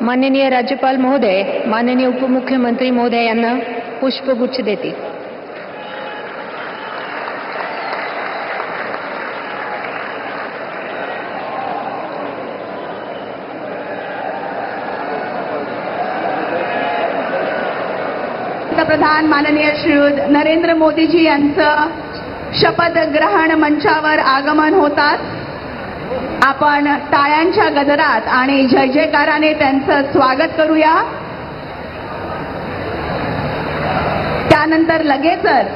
माननीय राज्यपाल महोदय माननीय उपमुख्यमंत्री महोदय यांना पुष्पगुच्छ देतील पंतप्रधान माननीय श्रीयुत नरेंद्र मोदीजी यांचं शपथ ग्रहण मंचावर आगमन होतात आपण टाळ्यांच्या गजरात आणि जय जयकाराने त्यांचं स्वागत करूया. त्यानंतर लगेचच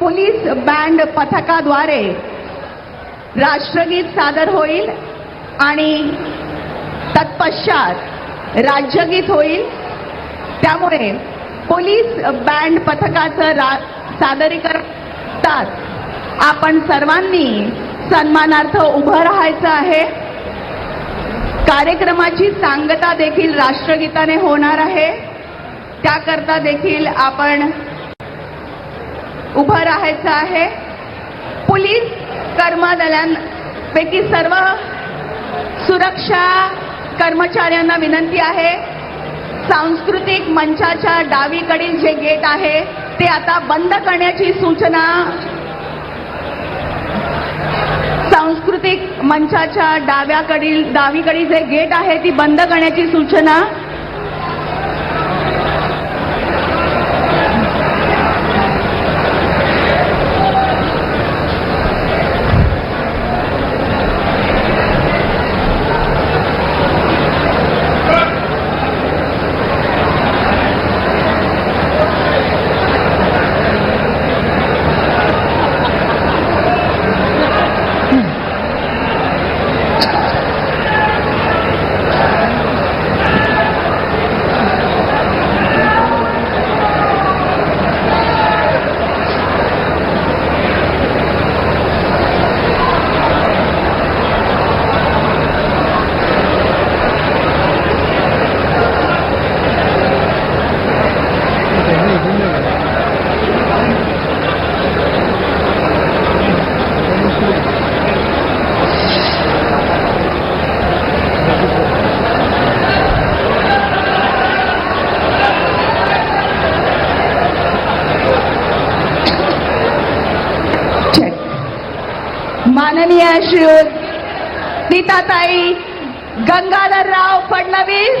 पोलीस बँड पथकाद्वारे राष्ट्रगीत सादर होईल आणि तत्पश्चात राज्यगीत होईल. त्यामुळे पोलीस बँड पथकाचं रा- सादरीकरण आपण सर्वांनी सन्मानार्थ उभं राहायचं आहे. कार्यक्रमाची सांगता देखील राष्ट्रगीताने होणार आहे. त्याकरता देखील आपण उभं राहायचं आहे. पोलीस कर्मदलांपैकी सर्व सुरक्षा कर्मचाऱ्यांना विनंती आहे. सांस्कृतिक मंचाच्या डावीकडील जे गेट आहे ते आता बंद करण्याची सूचना सांस्कृतिक मंचाच्या डाव्याकडील डावीकडील जे गेट आहे ती बंद करण्याची सूचना माननीय श्री सीताताई गंगाधरराव फडणवीस